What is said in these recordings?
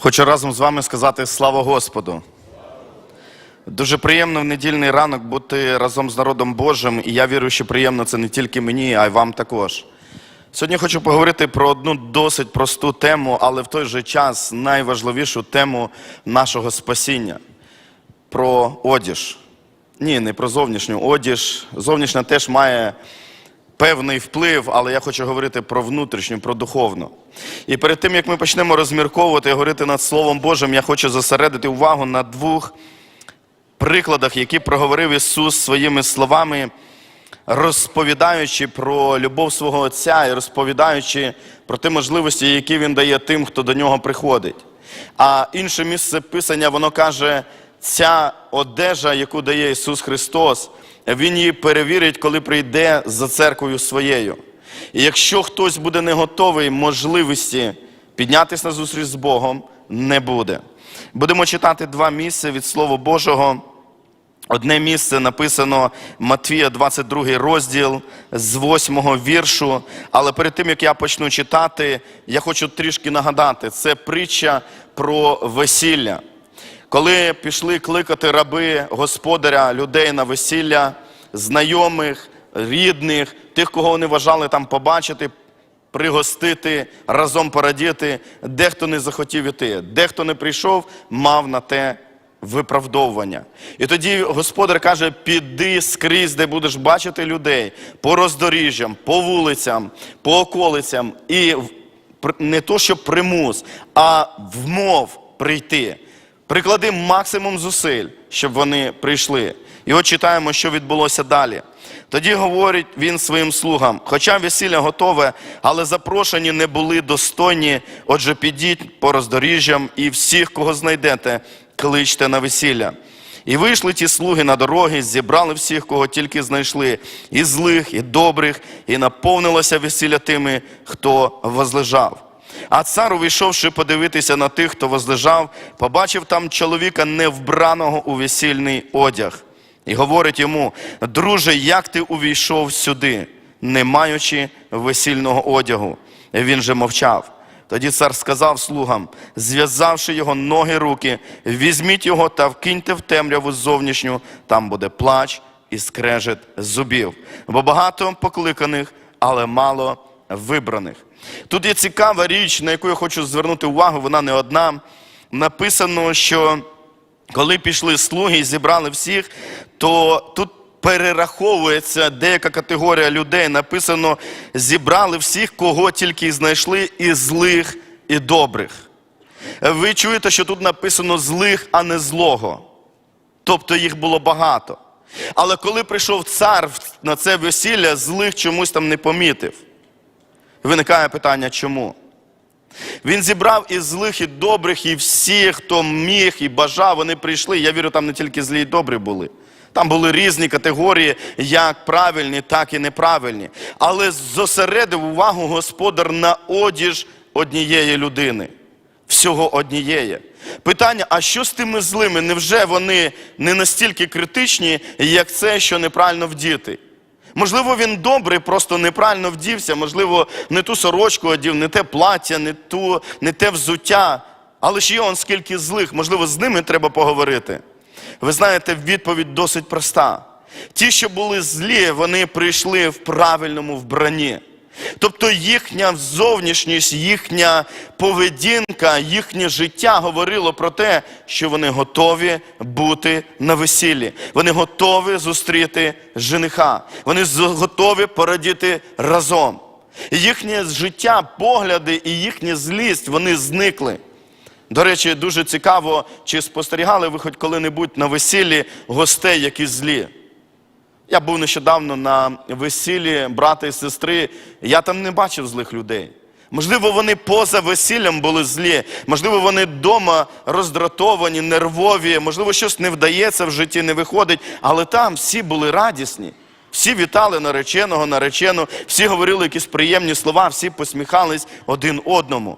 Хочу разом з вами сказати слава Господу. Дуже приємно в недільний ранок бути разом з народом Божим, і я вірю, що приємно це не тільки мені, а й вам також. Сьогодні хочу поговорити про одну досить просту тему, але в той же час найважливішу тему нашого спасіння про одіж. Ні, не про зовнішню одіж. Зовнішня теж має певний вплив, але я хочу говорити про внутрішню, про духовну. І перед тим, як ми почнемо розмірковувати і говорити над Словом Божим, я хочу зосередити увагу на двох прикладах, які проговорив Ісус своїми словами, розповідаючи про любов свого Отця і розповідаючи про ті можливості, які Він дає тим, хто до нього приходить. А інше місце Писання, воно каже, ця одежа, яку дає Ісус Христос, Він її перевірить, коли прийде за церквою своєю. І якщо хтось буде не готовий можливості піднятися на зустріч з Богом, не буде. Будемо читати два місця від Слова Божого. Одне місце написано Матвія, 22 розділ з 8 віршу. Але перед тим, як я почну читати, я хочу трішки нагадати, це притча про весілля. Коли пішли кликати раби господаря, людей на весілля, знайомих, рідних, тих, кого вони вважали там побачити, пригостити, разом порадіти, дехто не захотів іти, дехто не прийшов, мав на те виправдовування. І тоді господар каже: піди скрізь, де будеш бачити людей по роздоріжжям, по вулицям, по околицям, і не то, що примус, а вмов прийти. Приклади максимум зусиль, щоб вони прийшли. І от читаємо, що відбулося далі. Тоді говорить він своїм слугам: хоча весілля готове, але запрошені не були достойні. Отже, підіть по роздоріжжям і всіх, кого знайдете, кличте на весілля. І вийшли ті слуги на дороги, зібрали всіх, кого тільки знайшли, і злих, і добрих, і наповнилося весілля тими, хто возлежав. А цар, увійшовши подивитися на тих, хто возлежав, побачив там чоловіка невбраного у весільний одяг. І говорить йому: друже, як ти увійшов сюди, не маючи весільного одягу? Він же мовчав. Тоді цар сказав слугам, зв'язавши його ноги руки, візьміть його та вкиньте в темряву зовнішню, там буде плач і скрежет зубів. Бо багато покликаних, але мало вибраних. Тут є цікава річ, на яку я хочу звернути увагу, вона не одна. Написано, що коли пішли слуги і зібрали всіх, то тут перераховується деяка категорія людей. Написано, зібрали всіх, кого тільки знайшли, і злих, і добрих. Ви чуєте, що тут написано злих, а не злого. Тобто їх було багато. Але коли прийшов цар на це весілля, злих чомусь там не помітив. Виникає питання, чому? Він зібрав і злих, і добрих, і всіх, хто міг і бажав, вони прийшли. Я вірю, там не тільки злі і добрі були. Там були різні категорії, як правильні, так і неправильні. Але зосередив увагу господар на одіж однієї людини. Всього однієї. Питання: а що з тими злими? Невже вони не настільки критичні, як це, що неправильно вдіти? Можливо, він добрий, просто неправильно вдівся, можливо, не ту сорочку одів, не те плаття, не, ту, не те взуття. Але ж є он скільки злих, можливо, з ними треба поговорити. Ви знаєте, відповідь досить проста. Ті, що були злі, вони прийшли в правильному вбранні. Тобто їхня зовнішність, їхня поведінка, їхнє життя говорило про те, що вони готові бути на весіллі. Вони готові зустріти жениха. Вони готові порадіти разом. Їхнє життя, погляди і їхня злість вони зникли. До речі, дуже цікаво, чи спостерігали ви хоч коли-небудь на весіллі гостей, які злі. Я був нещодавно на весіллі брата і сестри. Я там не бачив злих людей. Можливо, вони поза весіллям були злі, можливо, вони вдома роздратовані, нервові, можливо, щось не вдається в житті, не виходить, але там всі були радісні. Всі вітали нареченого, наречену, всі говорили якісь приємні слова, всі посміхались один одному.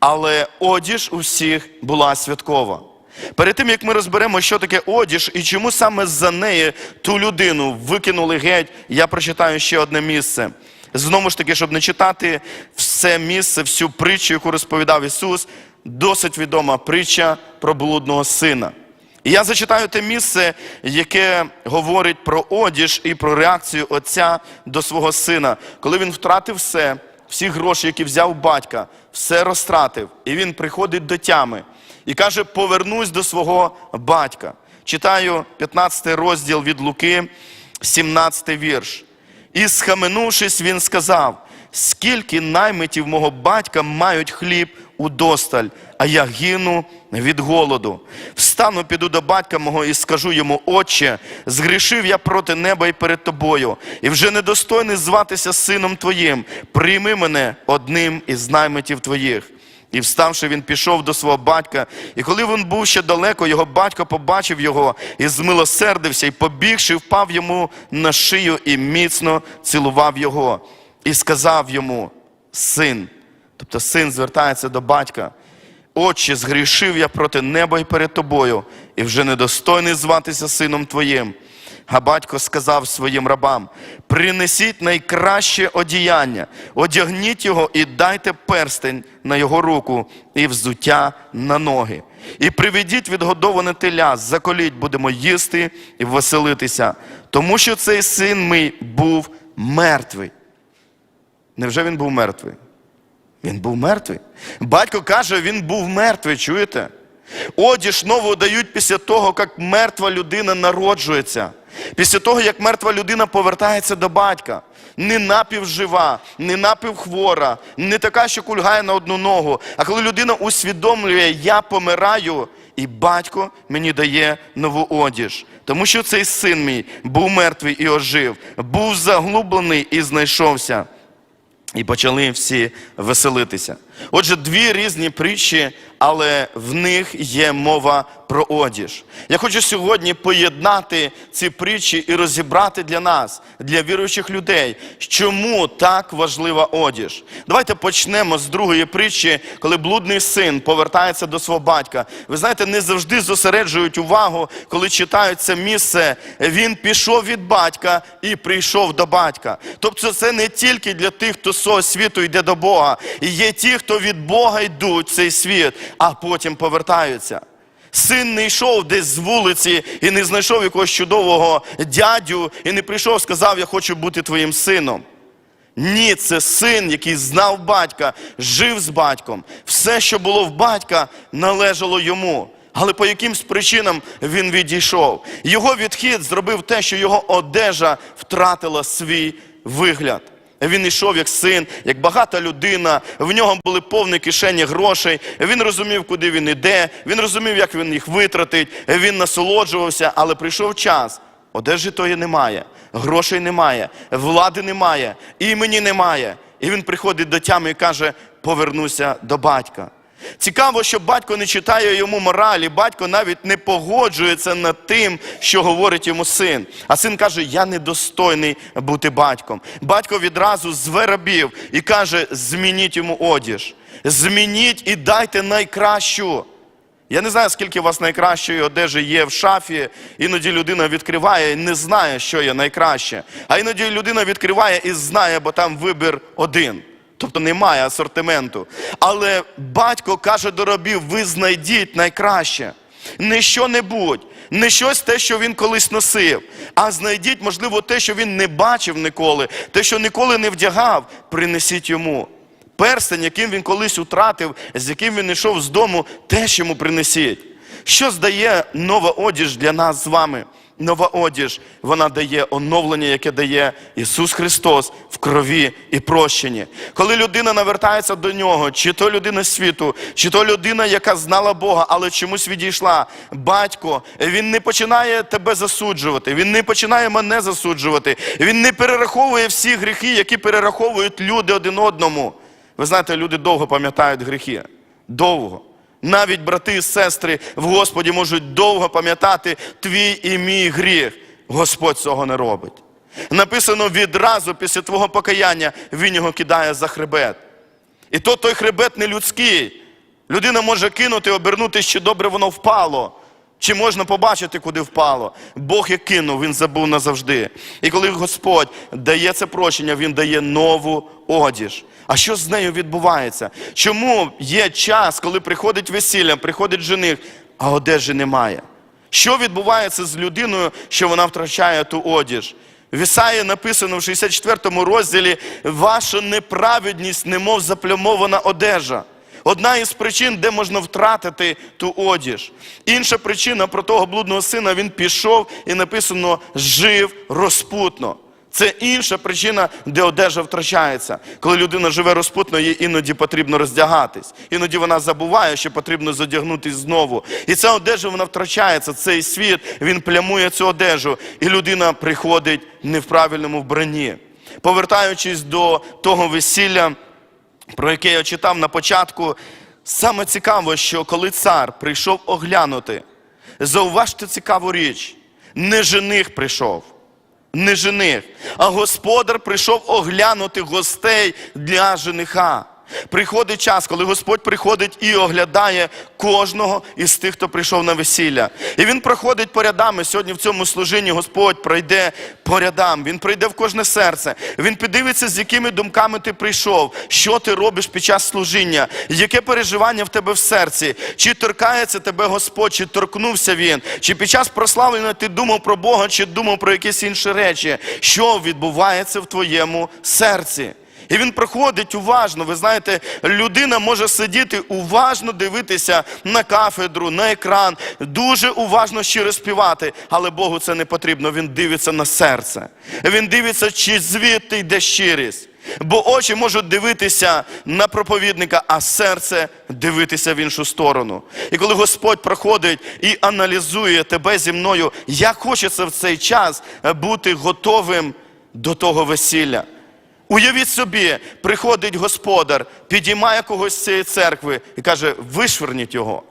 Але одіж у всіх була святкова. Перед тим як ми розберемо, що таке одіж і чому саме за неї ту людину викинули геть, я прочитаю ще одне місце. Знову ж таки, щоб не читати все місце, всю притчу, яку розповідав Ісус, досить відома притча про блудного сина. І я зачитаю те місце, яке говорить про одіж і про реакцію отця до свого сина, коли він втратив все, всі гроші, які взяв батька, все розтратив, і він приходить до тями і каже: Повернусь до свого батька. Читаю 15 розділ від Луки, 17 вірш. І схаменувшись, він сказав: скільки наймитів мого батька мають хліб удосталь, а я гину від голоду. Встану, піду до батька мого і скажу йому, Отче, згрішив я проти неба і перед тобою, і вже недостойний зватися сином твоїм. Прийми мене одним із наймитів твоїх. І вставши, він пішов до свого батька, і коли він був ще далеко, його батько побачив його і змилосердився, і побігши, впав йому на шию і міцно цілував його, і сказав йому: Син, тобто син звертається до батька. Отче, згрішив я проти неба і перед тобою, і вже недостойний зватися сином твоїм. А батько сказав своїм рабам: принесіть найкраще одіяння, одягніть його і дайте перстень на його руку і взуття на ноги. І приведіть відгодоване теля, заколіть, будемо їсти і веселитися, тому що цей син мій був мертвий. Невже він був мертвий? Він був мертвий. Батько каже, він був мертвий, чуєте? Одіж нову дають після того, як мертва людина народжується. Після того, як мертва людина повертається до батька. Не напівжива, не напівхвора, не така, що кульгає на одну ногу. А коли людина усвідомлює, я помираю, і батько мені дає нову одіж. Тому що цей син мій був мертвий і ожив, був заглублений і знайшовся. І почали всі веселитися. Отже, дві різні притчі, але в них є мова про одіж. Я хочу сьогодні поєднати ці притчі і розібрати для нас, для віруючих людей, чому так важлива одіж. Давайте почнемо з другої притчі, коли блудний син повертається до свого батька. Ви знаєте, не завжди зосереджують увагу, коли читають це місце. Він пішов від батька і прийшов до батька. Тобто, це не тільки для тих, хто з цього світу йде до Бога. І є ті, хто від Бога йдуть цей світ, а потім повертаються. Син не йшов десь з вулиці і не знайшов якогось чудового дядю, і не прийшов, сказав, я хочу бути твоїм сином. Ні, це син, який знав батька, жив з батьком. Все, що було в батька, належало йому. Але по якимсь причинам він відійшов. Його відхід зробив те, що його одежа втратила свій вигляд. Він йшов як син, як багата людина. В нього були повні кишені грошей. Він розумів, куди він іде. Він розумів, як він їх витратить. Він насолоджувався, але прийшов час. Одежі тої немає, грошей немає, влади немає, імені немає. І він приходить до тями і каже: повернуся до батька. Цікаво, що батько не читає йому моралі, батько навіть не погоджується над тим, що говорить йому син. А син каже: Я недостойний бути батьком. Батько відразу зверобів і каже: змініть йому одіж, змініть і дайте найкращу. Я не знаю, скільки у вас найкращої одежі є в шафі. Іноді людина відкриває і не знає, що є найкраще. А іноді людина відкриває і знає, бо там вибір один. Тобто немає асортименту. Але батько каже до рабів: ви знайдіть найкраще. Не що-небудь, не щось те, що він колись носив, а знайдіть, можливо, те, що він не бачив ніколи, те, що ніколи не вдягав, принесіть йому. Перстень, яким він колись утратив, з яким він йшов з дому, теж йому принесіть. Що здає нова одіж для нас з вами? Нова одіж, вона дає оновлення, яке дає Ісус Христос в крові і прощенні. Коли людина навертається до нього, чи то людина світу, чи то людина, яка знала Бога, але чомусь відійшла, батько, він не починає тебе засуджувати, він не починає мене засуджувати, він не перераховує всі гріхи, які перераховують люди один одному. Ви знаєте, люди довго пам'ятають гріхи. Довго. Навіть брати і сестри в Господі можуть довго пам'ятати твій і мій гріх. Господь цього не робить. Написано відразу після твого покаяння він його кидає за хребет. І то той хребет не людський. Людина може кинути, обернутися, чи добре воно впало. Чи можна побачити, куди впало? Бог як кинув, він забув назавжди. І коли Господь дає це прощення, Він дає нову одіж. А що з нею відбувається? Чому є час, коли приходить весілля, приходить жених, а одежі немає? Що відбувається з людиною, що вона втрачає ту одіж? В Ісаї написано в 64 розділі: ваша неправедність, немов заплямована одежа. Одна із причин, де можна втратити ту одіж. Інша причина про того блудного сина, він пішов і написано жив розпутно. Це інша причина, де одежа втрачається. Коли людина живе розпутно, їй іноді потрібно роздягатись. Іноді вона забуває, що потрібно задягнутись знову. І ця одежа вона втрачається. Цей світ він плямує цю одежу, і людина приходить не в правильному вбранні. Повертаючись до того весілля, про яке я читав на початку, саме цікаво, що коли цар прийшов оглянути, зауважте цікаву річ, не жених прийшов не жених, а господар прийшов оглянути гостей для жениха. Приходить час, коли Господь приходить і оглядає кожного із тих, хто прийшов на весілля. І він проходить по рядам. І сьогодні в цьому служінні Господь пройде по рядам. Він прийде в кожне серце. Він піддивиться, з якими думками ти прийшов, що ти робиш під час служіння, яке переживання в тебе в серці, чи торкається тебе Господь, чи торкнувся Він, чи під час прославлення ти думав про Бога, чи думав про якісь інші речі, що відбувається в твоєму серці. І він проходить уважно. Ви знаєте, людина може сидіти уважно дивитися на кафедру, на екран, дуже уважно щиро співати, але Богу це не потрібно. Він дивиться на серце. Він дивиться, чи звідти йде щирість. Бо очі можуть дивитися на проповідника, а серце дивитися в іншу сторону. І коли Господь проходить і аналізує тебе зі мною, як хочеться в цей час бути готовим до того весілля. Уявіть собі, приходить господар, підіймає когось з цієї церкви і каже: вишверніть його.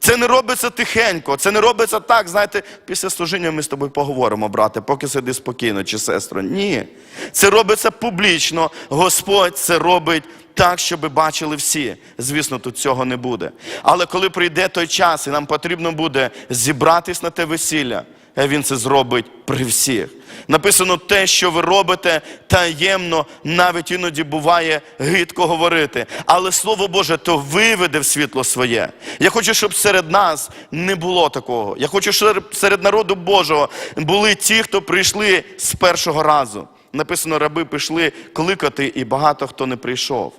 Це не робиться тихенько, це не робиться так, знаєте, після служіння ми з тобою поговоримо, брате, поки сиди спокійно чи сестро. Ні. Це робиться публічно. Господь це робить так, щоб бачили всі. Звісно, тут цього не буде. Але коли прийде той час, і нам потрібно буде зібратись на те весілля, він це зробить при всіх. Написано те, що ви робите таємно, навіть іноді буває гидко говорити. Але Слово Боже, то виведе в світло своє. Я хочу, щоб серед нас не було такого. Я хочу, щоб серед народу Божого були ті, хто прийшли з першого разу. Написано, раби пішли кликати, і багато хто не прийшов.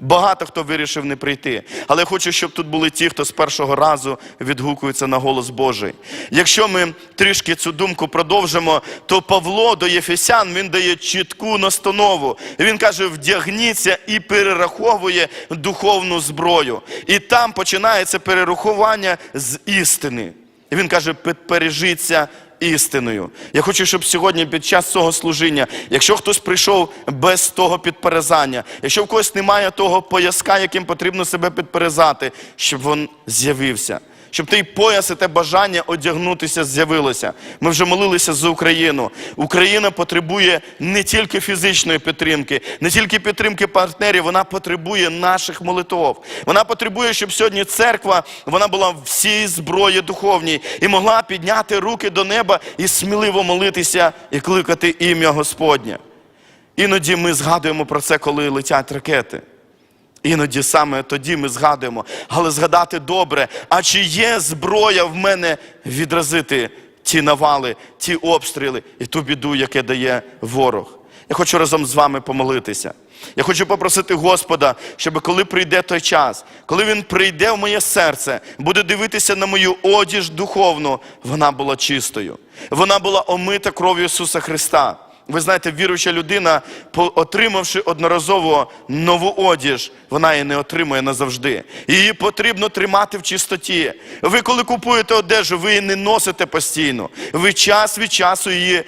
Багато хто вирішив не прийти. Але хочу, щоб тут були ті, хто з першого разу відгукується на голос Божий. Якщо ми трішки цю думку продовжимо, то Павло до Єфесян він дає чітку настанову. Він каже: вдягніться і перераховує духовну зброю. І там починається перерахування з істини. Він каже: пережіться істиною. Я хочу, щоб сьогодні під час цього служіння, якщо хтось прийшов без того підперезання, якщо в когось немає того пояска, яким потрібно себе підперезати, щоб він з'явився. Щоб той пояс і те бажання одягнутися з'явилося. Ми вже молилися за Україну. Україна потребує не тільки фізичної підтримки, не тільки підтримки партнерів, вона потребує наших молитов. Вона потребує, щоб сьогодні церква вона була всій зброї духовній і могла підняти руки до неба і сміливо молитися і кликати ім'я Господнє. Іноді ми згадуємо про це, коли летять ракети. Іноді саме тоді ми згадуємо, але згадати добре, а чи є зброя в мене відразити ті навали, ті обстріли і ту біду, яке дає ворог. Я хочу разом з вами помолитися. Я хочу попросити Господа, щоб коли прийде той час, коли Він прийде в моє серце, буде дивитися на мою одіж духовну, вона була чистою. Вона була омита кров'ю Ісуса Христа. Ви знаєте, віруюча людина, отримавши одноразово нову одіж, вона її не отримує назавжди. Її потрібно тримати в чистоті. Ви, коли купуєте одежу, ви її не носите постійно. Ви час від часу її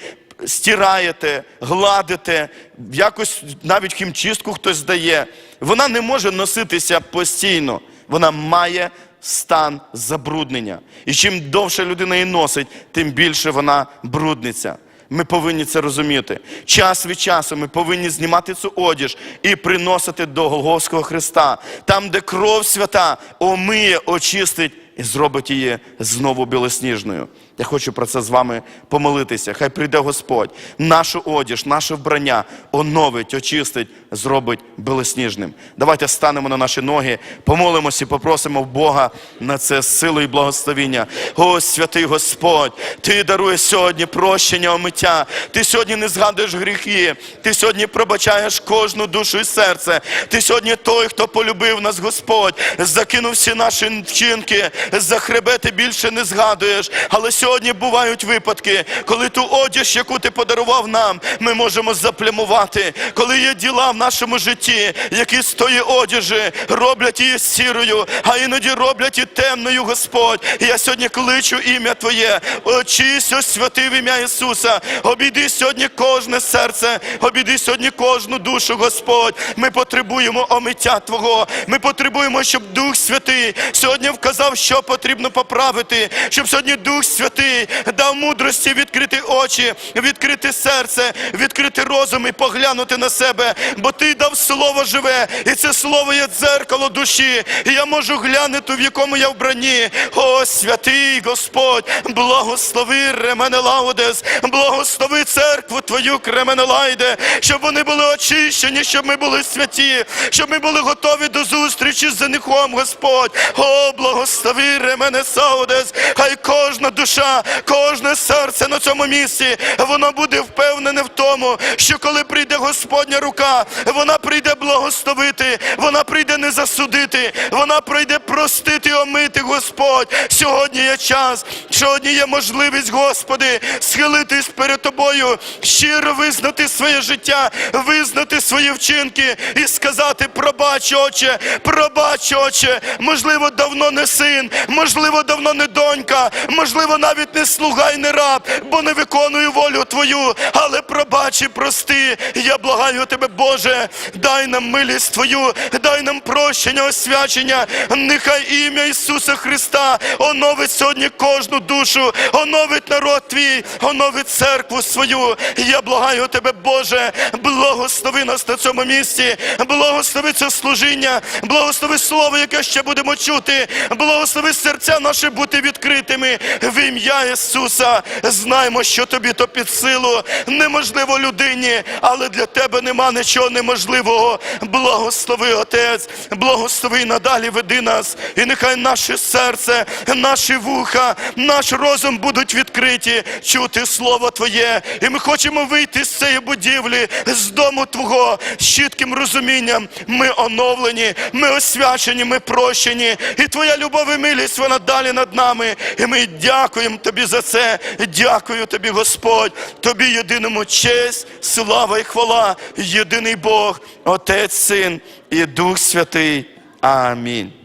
стираєте, гладите, якось навіть хімчистку хтось здає. Вона не може носитися постійно. Вона має стан забруднення. І чим довше людина її носить, тим більше вона брудниться. Ми повинні це розуміти. Час від часу ми повинні знімати цю одіж і приносити до Голгофського Христа, там, де кров свята омиє, очистить і зробить її знову білосніжною. Я хочу про це з вами помолитися. Хай прийде Господь, нашу одіж, наше вбрання оновить, очистить, зробить білосніжним. Давайте станемо на наші ноги, помолимося і попросимо Бога на це силу і благословіння. О, святий Господь, Ти даруєш сьогодні прощення, омиття. Ти сьогодні не згадуєш гріхи. Ти сьогодні пробачаєш кожну душу і серце. Ти сьогодні той, хто полюбив нас, Господь, закинув всі наші вчинки, за хребети більше не згадуєш. Але сьогодні бувають випадки, коли ту одіж, яку ти подарував нам, ми можемо заплямувати. Коли є діла в нашому житті, які з тої одежі роблять її сірою, а іноді роблять і темною, Господь. Я сьогодні кличу ім'я Твоє. Очись, ось в ім'я Ісуса. Обійди сьогодні кожне серце, обійди сьогодні кожну душу, Господь. Ми потребуємо омиття Твого. Ми потребуємо, щоб Дух Святий сьогодні вказав, що потрібно поправити, щоб сьогодні Дух Святий дав мудрості відкрити очі, відкрити серце, відкрити розум і поглянути на себе. Бо ти дав слово живе, і це слово є дзеркало душі. І я можу глянути, в якому я вбранні. О, святий Господь, благослови Ремене Лаудес, благослови церкву Твою Кременелайде, щоб вони були очищені, щоб ми були святі, щоб ми були готові до зустрічі з женихом, Господь. О, благослови Ремене Саудес, хай кожна душа, кожне серце на цьому місці, воно буде впевнене в тому, що коли прийде Господня рука, вона прийде благословити, вона прийде не засудити, вона прийде простити, омити, Господь. Сьогодні є час, сьогодні є можливість, Господи, схилитись перед Тобою, щиро визнати своє життя, визнати свої вчинки і сказати: пробач, Отче, пробач, Отче, можливо, давно не син, можливо, давно не донька, можливо, навіть не слуга і не раб, бо не виконую волю Твою, але пробач і прости. Я благаю Тебе, Боже, дай нам милість Твою, дай нам прощення, освячення. Нехай ім'я Ісуса Христа оновить сьогодні кожну душу, оновить народ Твій, оновить церкву свою. Я благаю Тебе, Боже, благослови нас на цьому місці, благослови це служіння, благослови слово, яке ще будемо чути, благослови серця наші бути відкритими в ім'я Ісуса. Знаємо, що тобі то під силу, неможливо людині, але для тебе нема нічого неможливого. Благослови, Отець, благослови надалі веди нас, і нехай наше серце, наші вуха, наш розум будуть відкриті, чути Слово Твоє. І ми хочемо вийти з цієї будівлі, з дому Твого, з чітким розумінням. Ми оновлені, ми освячені, ми прощені. І Твоя любов і милість, вона далі над нами. І ми дякуємо Тобі за це. Дякую Тобі, Господь, Тобі єдиному честь, слава і хвала, єдиний Бог, Отець, Син і Дух Святий. Амінь.